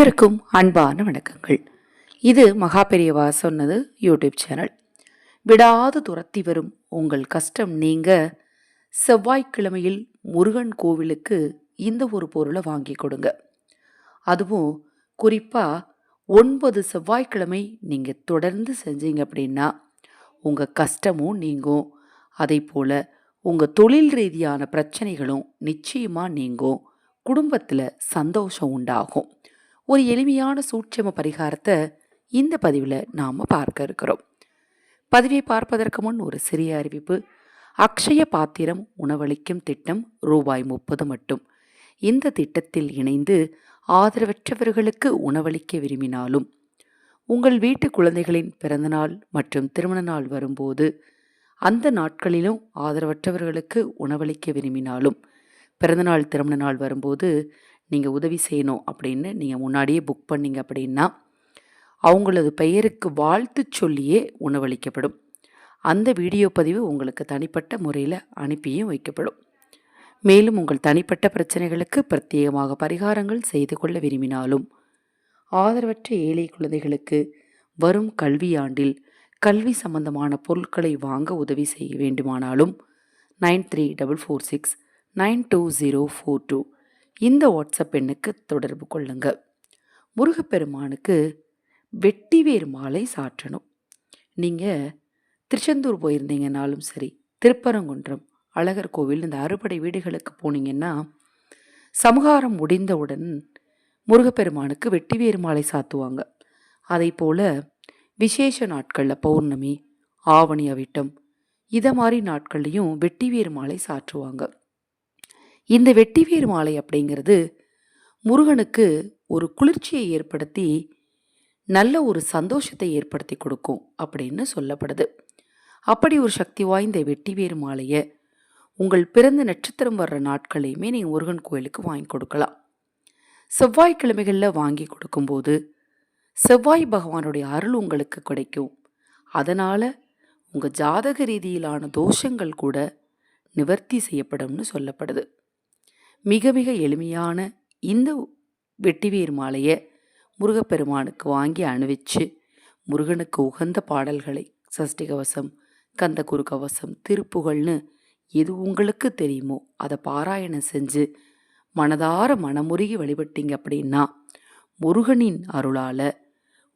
அனைவருக்கும் அன்பான வணக்கங்கள். இது மகா பெரியவா சொன்னது யூடியூப் சேனல். விடாது துரத்தி வரும் உங்கள் கஷ்டம் நீங்க. செவ்வாய்க்கிழமையில் முருகன் கோவிலுக்கு இந்த ஒரு பொருளை வாங்கி கொடுங்க. அதுவும் குறிப்பாக ஒன்பது செவ்வாய்க்கிழமை நீங்கள் தொடர்ந்து செஞ்சீங்க அப்படின்னா உங்கள் கஷ்டமும் நீங்கும். அதே போல் உங்கள் தொழில் ரீதியான பிரச்சனைகளும் நிச்சயமாக நீங்கும். குடும்பத்தில் சந்தோஷம் உண்டாகும். ஒரு எளிமையான சூட்சம பரிகாரத்தை இந்த பதிவில் நாம் பார்க்க இருக்கிறோம். பதிவை பார்ப்பதற்கு முன் ஒரு சிறிய அறிவிப்பு. அக்ஷய பாத்திரம் உணவளிக்கும் திட்டம் ரூபாய் முப்பது மட்டும். இந்த திட்டத்தில் இணைந்து ஆதரவற்றவர்களுக்கு உணவளிக்க விரும்பினாலும் உங்கள் வீட்டு குழந்தைகளின் பிறந்தநாள் மற்றும் திருமண நாள் வரும்போது அந்த நாட்களிலும் ஆதரவற்றவர்களுக்கு உணவளிக்க விரும்பினாலும் பிறந்தநாள் திருமண நாள் வரும்போது நீங்கள் உதவி செய்யணும் அப்படின்னு நீங்கள் முன்னாடியே புக் பண்ணிங்க அப்படின்னா அவங்களது பெயருக்கு வாழ்த்து சொல்லியே உணவளிக்கப்படும். அந்த வீடியோ பதிவு உங்களுக்கு தனிப்பட்ட முறையில் அனுப்பியும் வைக்கப்படும். மேலும் உங்கள் தனிப்பட்ட பிரச்சனைகளுக்கு பிரத்யேகமாக பரிகாரங்கள் செய்து கொள்ள விரும்பினாலும் ஆதரவற்ற ஏழை குழந்தைகளுக்கு வரும் கல்வியாண்டில் கல்வி சம்பந்தமான பொருட்களை வாங்க உதவி செய்ய வேண்டுமானாலும் nine three double four six nine two zero four two இந்த வாட்ஸ்அப் எண்ணுக்கு தொடர்பு கொள்ளுங்க. முருகப்பெருமானுக்கு வெட்டிவேர் மாலை சாற்றணும். நீங்கள் திருச்செந்தூர் போயிருந்தீங்கனாலும் சரி திருப்பரங்குன்றம் அழகர் கோவில் இந்த அறுபடை வீடுகளுக்கு போனீங்கன்னா சமகாரம் முடிந்தவுடன் முருகப்பெருமானுக்கு வெட்டிவேர் மாலை சாத்துவாங்க. அதை போல் விசேஷ நாட்களில் பௌர்ணமி ஆவணி அவிட்டம் இதை மாதிரி நாட்கள்லையும் வெட்டிவேர் மாலை சாற்றுவாங்க. இந்த வெட்டிவேர் மாலை அப்படிங்கிறது முருகனுக்கு ஒரு குளிர்ச்சியை ஏற்படுத்தி நல்ல ஒரு சந்தோஷத்தை ஏற்படுத்தி கொடுக்கும் அப்படின்னு சொல்லப்படுது. அப்படி ஒரு சக்தி வாய்ந்த வெட்டிவேர் மாலையை உங்கள் பிறந்த நட்சத்திரம் வர்ற நாட்களையுமே நீங்கள் முருகன் கோயிலுக்கு வாங்கி கொடுக்கலாம். செவ்வாய்க்கிழமைகளில் வாங்கி கொடுக்கும்போது செவ்வாய் பகவானுடைய அருள் உங்களுக்கு கிடைக்கும். அதனால் உங்கள் ஜாதக ரீதியிலான தோஷங்கள் கூட நிவர்த்தி செய்யப்படும்னு சொல்லப்படுது. மிக மிக எளிமையான இந்த வெட்டிவேர் மாலையை முருகப்பெருமானுக்கு வாங்கி அணிவிச்சு முருகனுக்கு உகந்த பாடல்களை சஷ்டி கவசம் கந்தகுரு கவசம் திருப்புகள்னு எது உங்களுக்கு தெரியுமோ அதை பாராயணம் செஞ்சு மனதார மனமுருகி வழிபட்டீங்க அப்படின்னா முருகனின் அருளால்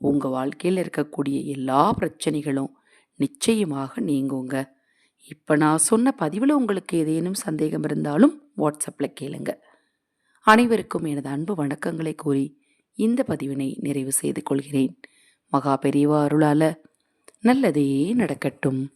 உங்கள் வாழ்க்கையில் இருக்கக்கூடிய எல்லா பிரச்சனைகளும் நிச்சயமாக நீங்குங்க. இப்போ நான் சொன்ன பதிவில் உங்களுக்கு ஏதேனும் சந்தேகம் இருந்தாலும் வாட்ஸ்அப்பில் கேளுங்க. அனைவருக்கும் எனது அன்பு வணக்கங்களை கூறி இந்த பதிவினை நிறைவு செய்து கொள்கிறேன். மகா பெரியவா அருளால நல்லதே நடக்கட்டும்.